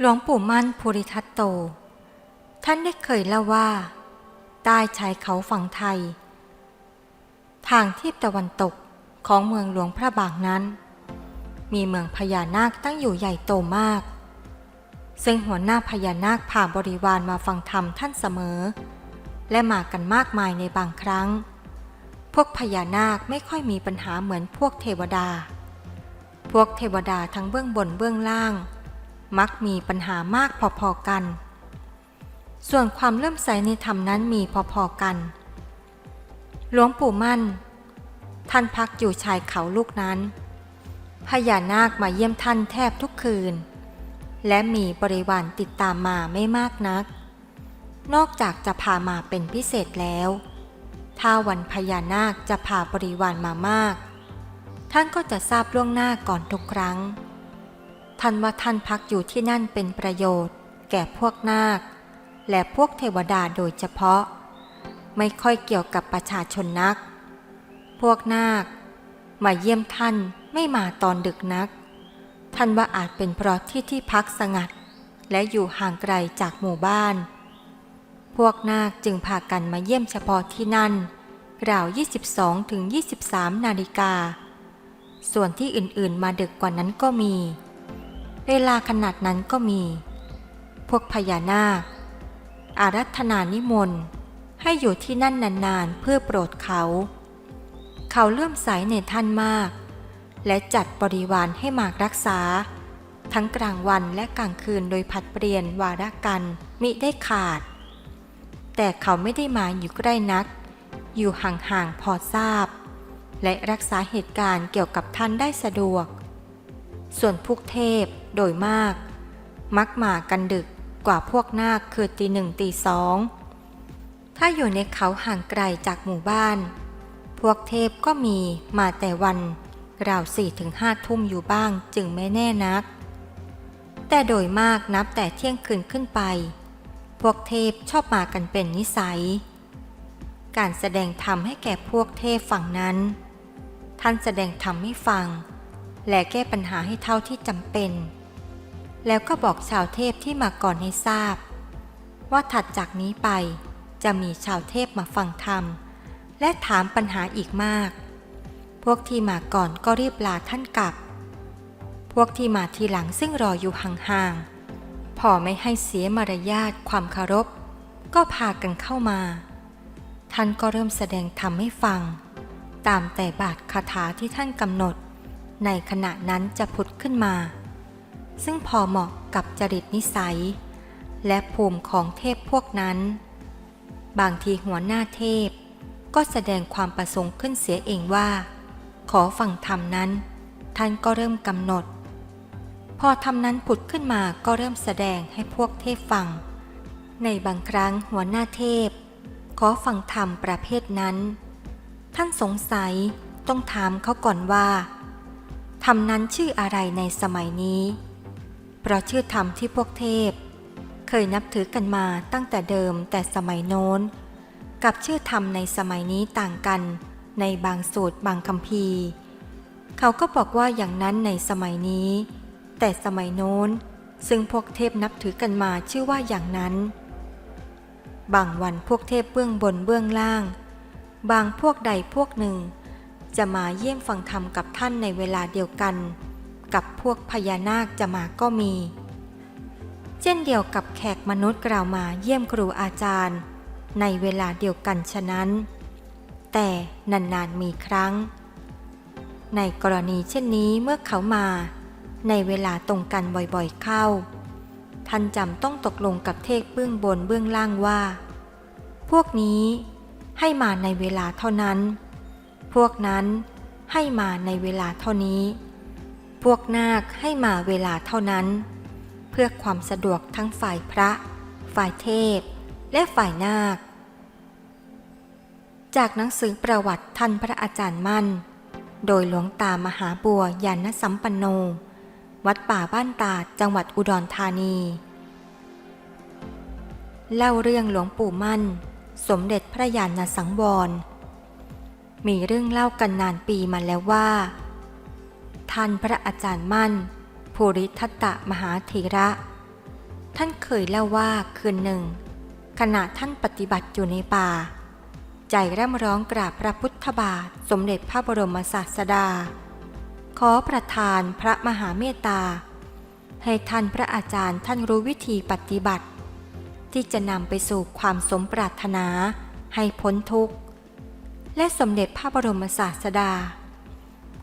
หลวงปู่มั่นภูริทัตโต ท่านได้เคยเล่าว่า ใต้ชายเขาฝั่งไทย ทางทิศตะวันตกของเมืองหลวงพระบางนั้น มีเมืองพญานาคตั้งอยู่ใหญ่โตมาก ซึ่งหัวหน้าพญานาคพาบริวารมาฟังธรรมท่านเสมอ และมากันมากมายในบางครั้ง พวกพญานาคไม่ค่อยมีปัญหาเหมือนพวกเทวดา พวกเทวดาทั้งเบื้องบนเบื้องล่าง มักมีปัญหามากพอๆกัน ส่วนความเลื่อมใสในธรรมนั้นมีพอๆกัน หลวงปู่มั่น ท่านพักอยู่ชายเขาลูกนั้นพญานาคมาเยี่ยมท่านแทบทุกคืน และมีบริวารติดตามมาไม่มากนัก นอกจากจะพามาเป็นพิเศษแล้ว ถ้าวันพญานาคจะพาบริวารมามาก ท่านก็จะทราบล่วงหน้าก่อนทุกครั้ง ท่านว่าท่านพักอยู่ที่นั่นเป็นประโยชน์ แก่พวกนาค และพวกเทวดาโดยเฉพาะ ไม่ค่อยเกี่ยวกับประชาชนนัก พวกนาค มาเยี่ยมท่านไม่มาตอนดึกนัก ท่านว่าอาจเป็นเพราะที่ที่พักสงัด และอยู่ห่างไกลจากหมู่บ้าน พวกนาคจึงพากันมาเยี่ยมเฉพาะที่นั่นราว 22ถึง23 นาฬิกา ส่วนที่อื่นๆมาดึกกว่านั้นก็มี เวลาขนาดนั้นก็มี พวกพญานาค อารัธนานิมนต์ให้อยู่ที่นั่นนานๆ เพื่อโปรดเขา เขาเลื่อมใสในท่านมาก และจัดบริวารให้มากรักษา ทั้งกลางวันและกลางคืนโดยผัดเปลี่ยนวาระกันมิได้ขาด แต่เขาไม่ได้มาอยู่ใกล้นัก อยู่ห่างๆพอทราบ และรักษาเหตุการณ์เกี่ยวกับท่านได้สะดวก ส่วนพวกเทพ โดยมาก มักมากันดึกกว่าพวกนาคคือตีหนึ่งตีสอง ถ้าอยู่ในเขาห่างไกลจากหมู่บ้าน พวกเทพก็มีมาแต่วันราวสี่ถึงห้าทุ่มอยู่บ้างจึงไม่แน่นัก แต่โดยมากนับแต่เที่ยงคืนขึ้นไป พวกเทพชอบมากันเป็นนิสัย การแสดงธรรมให้แก่พวกเทพฝั่งนั้น ท่านแสดงธรรมให้ฟัง และแก้ปัญหาให้เท่าที่จำเป็น แล้วก็บอกชาวเทพที่มาก่อนให้ทราบ ว่าถัดจากนี้ไปจะมีชาวเทพมาฟังธรรม และถามปัญหาอีกมาก พวกที่มาก่อนก็รีบลาท่านกลับ พวกที่มาทีหลังซึ่งรออยู่ห่างๆพอไม่ให้เสียมารยาทความเคารพ ก็พากันเข้ามา ท่านก็เริ่มแสดงธรรมให้ฟัง ตามแต่บาทคาถาที่ท่านกำหนด ในขณะนั้นจะผุดขึ้นมา ซึ่งพอเหมาะกับจริตนิสัย และภูมิของเทพพวกนั้น บางทีหัวหน้าเทพ ก็แสดงความประสงค์ขึ้นเสียเองว่า ขอฟังธรรมนั้น ท่านก็เริ่มกำหนด พอธรรมนั้นผุดขึ้นมาก็เริ่มแสดงให้พวกเทพฟัง ในบางครั้งหัวหน้าเทพ ขอฟังธรรมประเภทนั้น ท่านสงสัยต้องถามเขาก่อนว่าธรรมนั้นชื่ออะไรในสมัยนี้ เพราะชื่อธรรมที่พวกเทพ เคยนับถือกันมาตั้งแต่เดิมแต่สมัยโน้น กับชื่อธรรมในสมัยนี้ต่างกันในบางสูตรบางคำพีเขาก็บอกว่าอย่างนั้นในสมัยนี้ แต่สมัยโน้น ซึ่งพวกเทพนับถือกันมาชื่อว่าอย่างนั้น บางวันพวกเทพเบื้องบนเบื้องล่าง บางพวกใดพวกหนึ่ง จะมาเยี่ยมฟังธรรมกับท่านในเวลาเดียวกัน กับพวกพญานาคจะมาก็มี เช่นเดียวกับแขกมนุษย์กล่าวมาเยี่ยมครูอาจารย์ ในเวลาเดียวกันฉะนั้น แต่นานๆมีครั้ง ในกรณีเช่นนี้เมื่อเขามา ในเวลาตรงกันบ่อยๆเข้า ท่านจำต้องตกลงกับเทพเบื้องบนเบื้องล่างว่า พวกนี้ให้มาในเวลาเท่านั้น พวกนั้นให้มาในเวลาเท่านี้ พวกนาคให้มาเวลาเท่านั้น เพื่อความสะดวกทั้งฝ่ายพระ ฝ่ายเทพ และฝ่ายนาค จากหนังสือประวัติท่านพระอาจารย์มั่น โดยหลวงตามหาบัวยานสัมปันโน วัดป่าบ้านตาดจังหวัดอุดรธานี เล่าเรื่องหลวงปู่มั่น สมเด็จพระยาณสังวร มีเรื่องเล่ากันนานปีมาแล้วว่า ท่านพระอาจารย์มั่น ภูริทัตตะมหาธีระ ท่านเคยเล่าว่าคืนหนึ่ง ขณะท่านปฏิบัติอยู่ในป่า ใจร่ำร้องกราบพระพุทธบาทสมเด็จพระบรมศาสดา ขอประทานพระมหาเมตตา ให้ท่านพระอาจารย์ท่านรู้วิธีปฏิบัติ ที่จะนำไปสู่ความสมปรารถนาให้พ้นทุกข์ และสมเด็จพระบรมศาสดา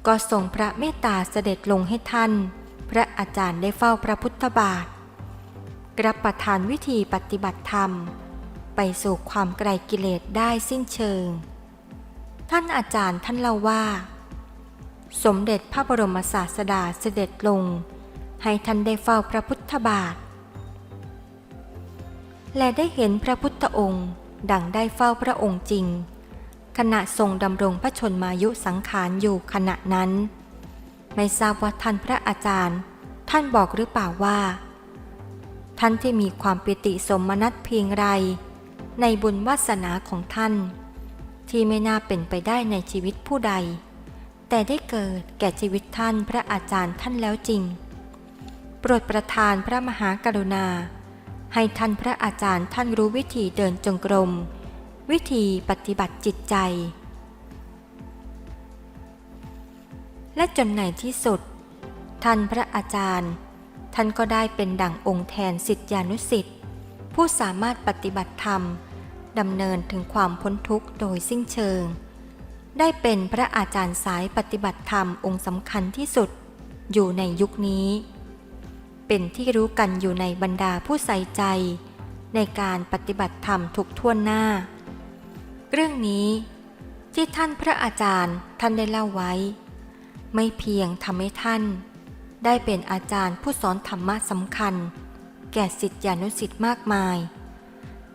ก็ทรงพระเมตตาเสด็จลงให้ท่าน พระอาจารย์ได้เฝ้าพระพุทธบาทรับประทานวิธีปฏิบัติธรรม ไปสู่ความไกลกิเลสได้สิ้นเชิง ท่านอาจารย์ท่านเล่าว่า สมเด็จพระบรมศาสดาเสด็จลง ให้ท่านได้เฝ้าพระพุทธบาท และได้เห็นพระพุทธองค์ ดังได้เฝ้าพระองค์จริง ขณะทรงดำรงพระชนมายุสังขารอยู่ขณะนั้น ไม่ทราบว่าท่านพระอาจารย์ ท่านบอกหรือเปล่าว่า ท่านที่มีความปิติสมนัตเพียงไร ในบุญวาสนาของท่าน ที่ไม่น่าเป็นไปได้ในชีวิตผู้ใด แต่ได้เกิดแก่ชีวิตท่านพระอาจารย์ท่านแล้วจริง โปรดประทานพระมหากรุณา ให้ท่านพระอาจารย์ท่านรู้วิธีเดินจงกรม วิธีปฏิบัติจิตใจ และจนในที่สุด ท่านพระอาจารย์ ท่านก็ได้เป็นดั่งองค์แทนสิทธิานุสิทธิ์ผู้สามารถปฏิบัติธรรมดำเนินถึงความพ้นทุกข์โดยสิ้นเชิง ได้เป็นพระอาจารย์สายปฏิบัติธรรมองค์สำคัญที่สุดอยู่ในยุคนี้ เป็นที่รู้กันอยู่ในบรรดาผู้ใส่ใจ ในการปฏิบัติธรรมทุกท่วนหน้า เรื่องนี้ที่ท่านพระอาจารย์ท่านได้เล่าไว้ ไม่เพียงทำให้ท่าน ได้เป็นอาจารย์ผู้สอนธรรมะสำคัญ แก่สิทธิานุสิทธิ์มากมาย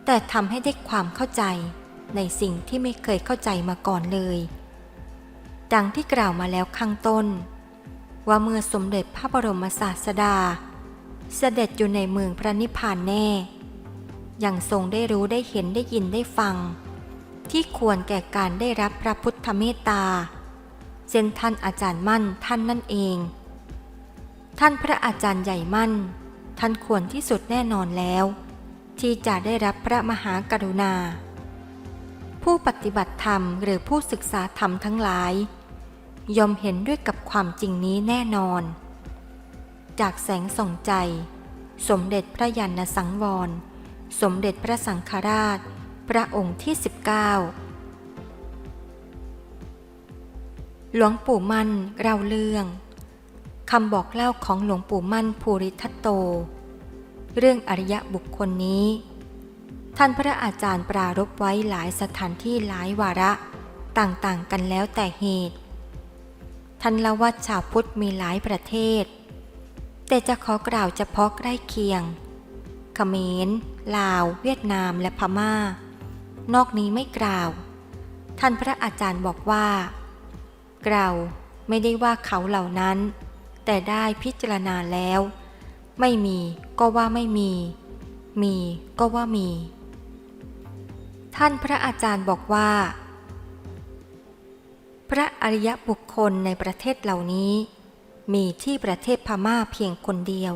แต่ทำให้ได้ความเข้าใจในสิ่งที่ไม่เคยเข้าใจมาก่อนเลย ดังที่กล่าวมาแล้วข้างต้น ว่าเมื่อสมเด็จพระบรมศาสดา เสด็จอยู่ในเมืองพระนิพพานแน่ ยังทรงได้รู้ได้เห็นได้ยินได้ฟัง ที่ควรแก่การได้รับพระพุทธเมตตาเช่นท่านอาจารย์มั่นท่านนั่นเอง ท่านพระอาจารย์ใหญ่มั่น ท่านควรที่สุดแน่นอนแล้ว ที่จะได้รับพระมหากรุณา ผู้ปฏิบัติธรรมหรือผู้ศึกษาธรรมทั้งหลาย ยอมเห็นด้วยกับความจริงนี้แน่นอน จากแสงส่องใจ สมเด็จพระยาณสังวร สมเด็จพระสังฆราช พระองค์ที่ 19 หลวงปู่มั่นเล่าเรื่องคำบอกเล่าของหลวงปู่มั่นภูริทัตโต เรื่องอริยบุคคลนี้ ท่านพระอาจารย์ปรารบไว้หลายสถานที่หลายวาระต่างๆกันแล้วแต่เหตุ ท่านล่าว่าชาวพุทธมีหลายประเทศ แต่จะขอกล่าวเฉพาะใกล้เคียง เขมร ลาว เวียดนามและพม่า นอกนี้ไม่กล่าว ท่านพระอาจารย์บอกว่ากล่าวไม่ได้ว่าเขาเหล่านั้น แต่ได้พิจารณาแล้ว ไม่มีก็ว่าไม่มี มีก็ว่ามี ท่านพระอาจารย์บอกว่า พระอริยบุคคลในประเทศเหล่านี้ มีที่ประเทศพม่าเพียงคนเดียว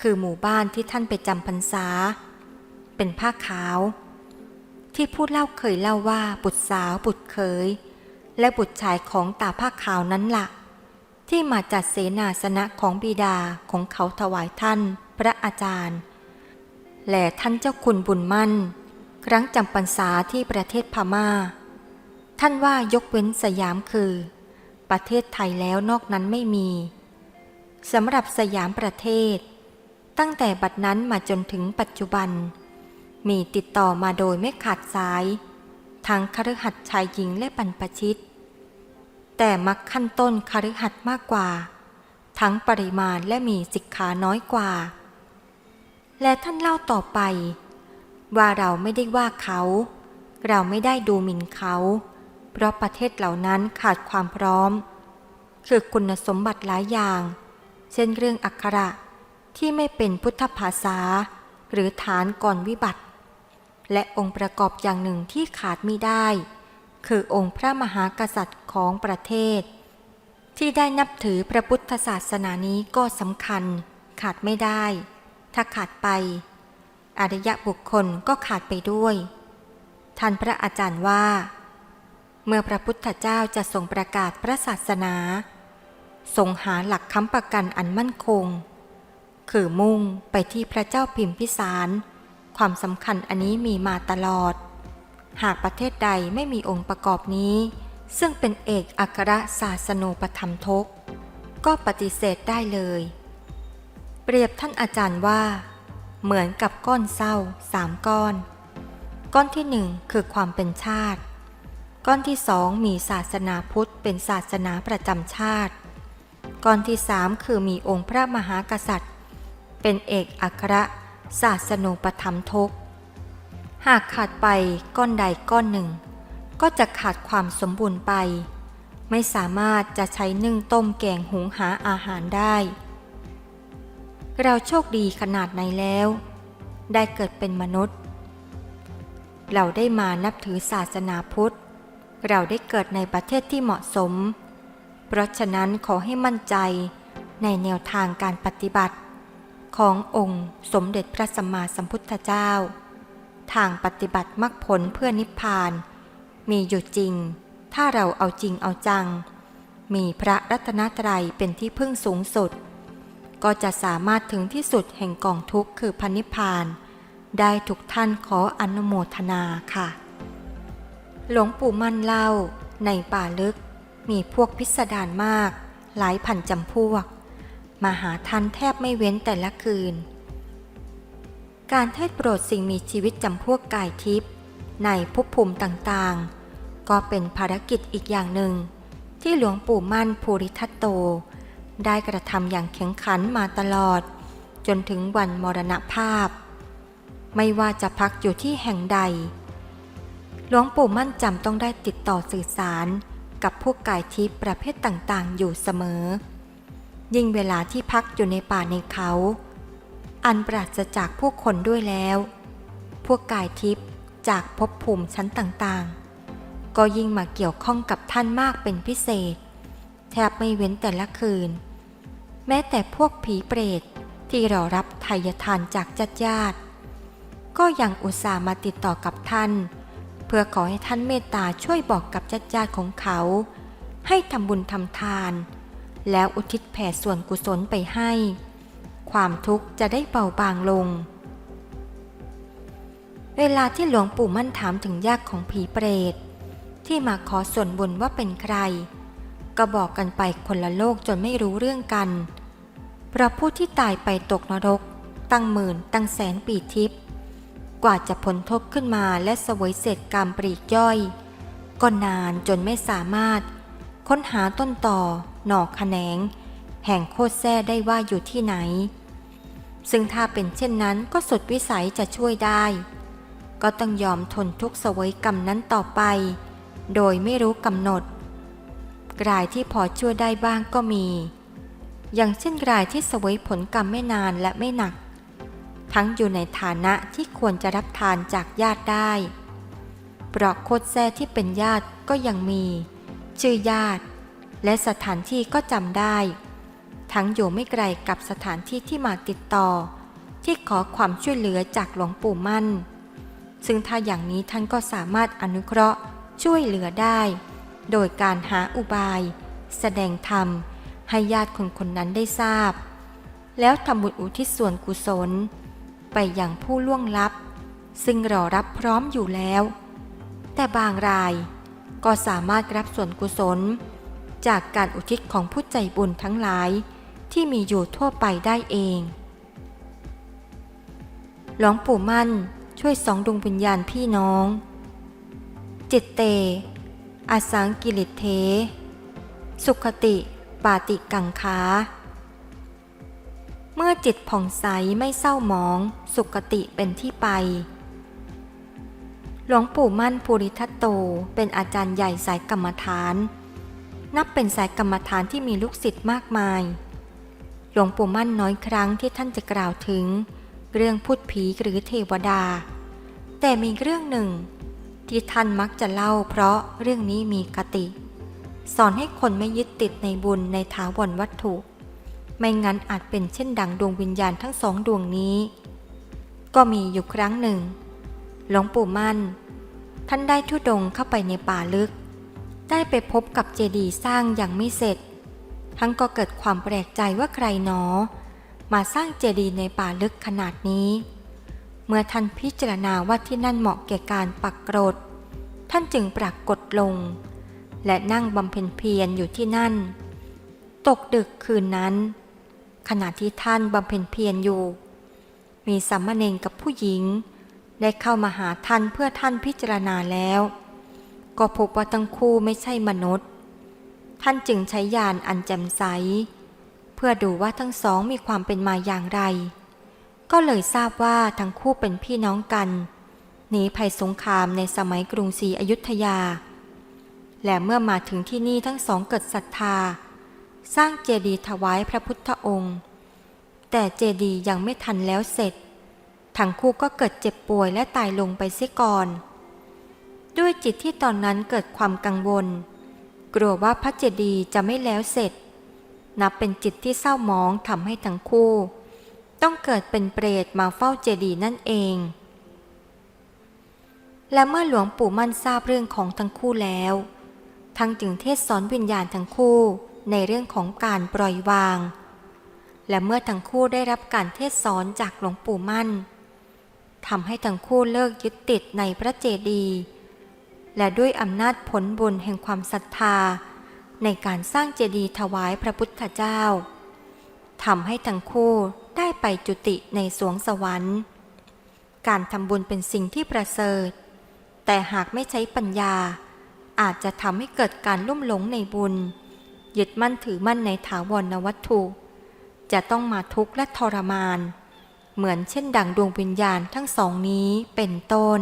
คือหมู่บ้านที่ท่านไปจำพรรษา เป็นผ้าขาว ที่พูดเล่าเคยเล่าว่าบุตรสาวบุตรเขยและบุตรชายของตาผ้าขาวนั้นละ่ะ ที่มาจัดเสนาสนะของบิดาของเขาถวายท่านพระอาจารย์ และท่านเจ้าคุณบุญมั่น ครั้งจำพรรษาที่ประเทศพม่า ท่านว่ายกเว้นสยามคือ ประเทศไทยแล้วนอกนั้นไม่มีสำหรับสยามประเทศ ตั้งแต่บัดนั้นมาจนถึงปัจจุบัน มีติดต่อมาโดยไม่ขาดสาย ทั้งคฤหัสถ์ชายหญิงและบรรพชิต แต่มักขั้นต้นคฤหัสถ์มากกว่า ทั้งปริมาณและมีสิกขาน้อยกว่า และท่านเล่าต่อไป ว่าเราไม่ได้ว่าเขา เราไม่ได้ดูหมิ่นเขา เพราะประเทศเหล่านั้นขาดความพร้อม คือคุณสมบัติหลายอย่าง เช่นเรื่องอักขระที่ไม่เป็นพุทธภาษาหรือฐานก่อนวิบัติ และองค์ประกอบอย่างหนึ่งที่ขาดมิได้ คือองค์พระมหากษัตริย์ของประเทศ ที่ได้นับถือพระพุทธศาสนานี้ก็สำคัญ ขาดไม่ได้ ถ้าขาดไป อริยะบุคคลก็ขาดไปด้วย ท่านพระอาจารย์ว่า เมื่อพระพุทธเจ้าจะทรงประกาศพระศาสนาทรงหาหลักค้ำประกันอันมั่นคง คือมุ่งไปที่พระเจ้าพิมพิสาร ความสำคัญอันนี้มีมาตลอด หากประเทศใดไม่มีองค์ประกอบนี้ ซึ่งเป็นเอกอัครศาสนูปธรรมทก ก็ปฏิเสธได้เลย เปรียบท่านอาจารย์ว่า เหมือนกับก้อนเศร้าสามก้อน ก้อนที่หนึ่งคือความเป็นชาติ ก้อนที่สองมีศาสนาพุทธเป็นศาสนาประจำชาติ ก้อนที่สามคือมีองค์พระมหากษัตริย์ เป็นเอกอัคร ศาสนูปธรรมทก หากขาดไปก้อนใดก้อนหนึ่ง ก็จะขาดความสมบูรณ์ไป ไม่สามารถจะใช้นึ่งต้มแกงหุงหาอาหารได้ เราโชคดีขนาดไหนแล้ว ได้เกิดเป็นมนุษย์ เราได้มานับถือศาสนาพุทธ เราได้เกิดในประเทศที่เหมาะสม เพราะฉะนั้นขอให้มั่นใจในแนวทางการปฏิบัติ ขององค์สมเด็จพระสัมมาสัมพุทธเจ้า ทางปฏิบัติมรรคผลเพื่อนิพพาน มีอยู่จริง ถ้าเราเอาจริงเอาจัง มีพระรัตนตรัยเป็นที่พึ่งสูงสุด ก็จะสามารถถึงที่สุดแห่งกองทุกข์คือพันิพพาน ได้ทุกท่านขออนุโมทนาค่ะ หลวงปู่มั่นเล่าในป่าลึกมีพวกพิสดารมาก หลายพันจำพวก มาหาท่านแทบไม่เว้นแต่ละคืน การเทศโปรดสิ่งมีชีวิตจำพวกกายทิพย์ในภพภูมิต่างๆ ก็เป็นภารกิจอีกอย่างหนึ่ง ที่หลวงปู่มั่นภูริทัตโต ได้กระทำอย่างแข็งขันมาตลอด จนถึงวันมรณภาพ ไม่ว่าจะพักอยู่ที่แห่งใด หลวงปู่มั่นจำต้องได้ติดต่อสื่อสารกับพวกกายทิพย์ประเภทต่างๆ อยู่เสมอ ยิ่งเวลาที่พักอยู่ในป่าในเขา อันปราศจากผู้คนด้วยแล้ว พวกกายทิพย์จากภพภูมิชั้นต่างๆ ก็ยิ่งมาเกี่ยวข้องกับท่านมากเป็นพิเศษ แทบไม่เว้นแต่ละคืน แม้แต่พวกผีเปรตที่รอรับไทยทานจากญาติญาติ ก็ยังอุตส่าห์มาติดต่อกับท่าน เพื่อขอให้ท่านเมตตาช่วยบอกกับญาติญาติของเขา ให้ทำบุญทำทาน แล้วอุทิศแผ่ส่วนกุศลไปให้ ความทุกข์จะได้เบาบางลง เวลาที่หลวงปู่มั่นถามถึงญาติของผีเปรต ที่มาขอส่วนบุญว่าเป็นใคร ก็บอกกันไปคนละโลกจนไม่รู้เรื่องกัน เพราะผู้ที่ตายไปตกนรก ตั้งหมื่นตั้งแสนปีทิพย์กว่าจะพ้นทุกข์ขึ้นมาและเสวยเศษกรรมปรีกย่อย ก็นานจนไม่สามารถค้นหาต้นต่อ หน่อแขนง แห่งโคตรแท้ได้ว่าอยู่ที่ไหน ซึ่งถ้าเป็นเช่นนั้นก็สุดวิสัยจะช่วยได้ ก็ต้องยอมทนทุกข์สวยกรรมนั้นต่อไป โดยไม่รู้กำหนดกรายที่พอช่วยได้บ้างก็มี อย่างเช่นกรายที่สวยผลกรรมไม่นานและไม่หนัก ทั้งอยู่ในฐานะที่ควรจะรับทานจากญาติได้เพราะโคตรแท้ที่เป็นญาติก็ยังมี ชื่อญาติ และสถานที่ก็จำได้ ทั้งอยู่ไม่ไกลกับสถานที่ที่มาติดต่อ ที่ขอความช่วยเหลือจากหลวงปู่มั่น ซึ่งถ้าอย่างนี้ท่านก็สามารถอนุเคราะห์ช่วยเหลือได้ โดยการหาอุบาย แสดงธรรม ให้ญาติคนคนนั้นได้ทราบ แล้วทำบุญอุทิศส่วนกุศล ไปอย่างผู้ล่วงลับ ซึ่งรอรับพร้อมอยู่แล้ว แต่บางรายก็สามารถรับส่วนกุศล จากการอุทิศของผู้ใจบุญทั้งหลายที่มีอยู่ทั่วไปได้เอง หลวงปู่มั่นช่วยสองดวงวิญญาณพี่น้อง จิตเต อาสังกิริเท สุขติปาติกังคาเมื่อจิตผ่องใสไม่เศร้าหมองสุขติเป็นที่ไป หลวงปู่มั่นภูริทัตโตเป็นอาจารย์ใหญ่สายกรรมฐาน นับเป็นสายกรรมฐานที่มีลูกศิษย์มากมาย หลวงปู่มั่นน้อยครั้งที่ท่านจะกล่าวถึง เรื่องพูดผีหรือเทวดา แต่มีเรื่องหนึ่ง ที่ท่านมักจะเล่าเพราะเรื่องนี้มีคติ สอนให้คนไม่ยึดติดในบุญในถาวรวัตถุ ไม่งั้นอาจเป็นเช่นดังดวงวิญญาณทั้งสองดวงนี้ ก็มีอยู่ครั้งหนึ่ง หลวงปู่มั่น ท่านได้ทุดงเข้าไปในป่าลึก ได้ไปพบกับเจดีย์สร้างอย่างไม่เสร็จ ทั้งก็เกิดความแปลกใจว่าใครหนอ มาสร้างเจดีย์ในป่าลึกขนาดนี้ เมื่อท่านพิจารณาว่าที่นั่นเหมาะแก่การปักกรด ท่านจึงปรากฏลง และนั่งบำเพ็ญเพียรอยู่ที่นั่น ตกดึกคืนนั้น ขณะที่ท่านบำเพ็ญเพียรอยู่ มีสัมมาเนรกับผู้หญิง ได้เข้ามาหาท่านเพื่อท่านพิจารณาแล้ว ก็พบว่าทั้งคู่ไม่ใช่มนุษย์ ท่านจึงใช้ยานอันแจ่มใส เพื่อดูว่าทั้งสองมีความเป็นมาอย่างไร ก็เลยทราบว่าทั้งคู่เป็นพี่น้องกันหนีภัยสงครามในสมัยกรุงศรีอยุธยา และเมื่อมาถึงที่นี่ทั้งสองเกิดศรัทธา สร้างเจดีย์ถวายพระพุทธองค์ แต่เจดีย์ยังไม่ทันแล้วเสร็จทั้งคู่ก็เกิดเจ็บป่วยและตายลงไปเสียก่อน ด้วยจิตที่ตอนนั้นเกิดความกังวล กลัวว่าพระเจดีย์จะไม่แล้วเสร็จ นับเป็นจิตที่เศร้าหมองทำให้ทั้งคู่ ต้องเกิดเป็นเปรตมาเฝ้าเจดีย์นั่นเอง และเมื่อหลวงปู่มั่นทราบเรื่องของทั้งคู่แล้ว ทั้งจึงเทศสอนวิญญาณทั้งคู่ในเรื่องของการปล่อยวาง และเมื่อทั้งคู่ได้รับการเทศสอนจากหลวงปู่มั่นทำให้ทั้งคู่เลิกยึดติดในพระเจดีย์ และด้วยอำนาจผลบุญแห่งความศรัทธา ในการสร้างเจดีย์ถวายพระพุทธเจ้าทำให้ทั้งคู่ได้ไปจุติในสวงสวรรค์ การทำบุญเป็นสิ่งที่ประเสริฐ แต่หากไม่ใช้ปัญญา อาจจะทำให้เกิดการลุ่มหลงในบุญ ยึดมั่นถือมั่นในถาวรนวัตถุ จะต้องมาทุกข์และทรมาน เหมือนเช่นดังดวงวิญญาณทั้งสองนี้เป็นต้น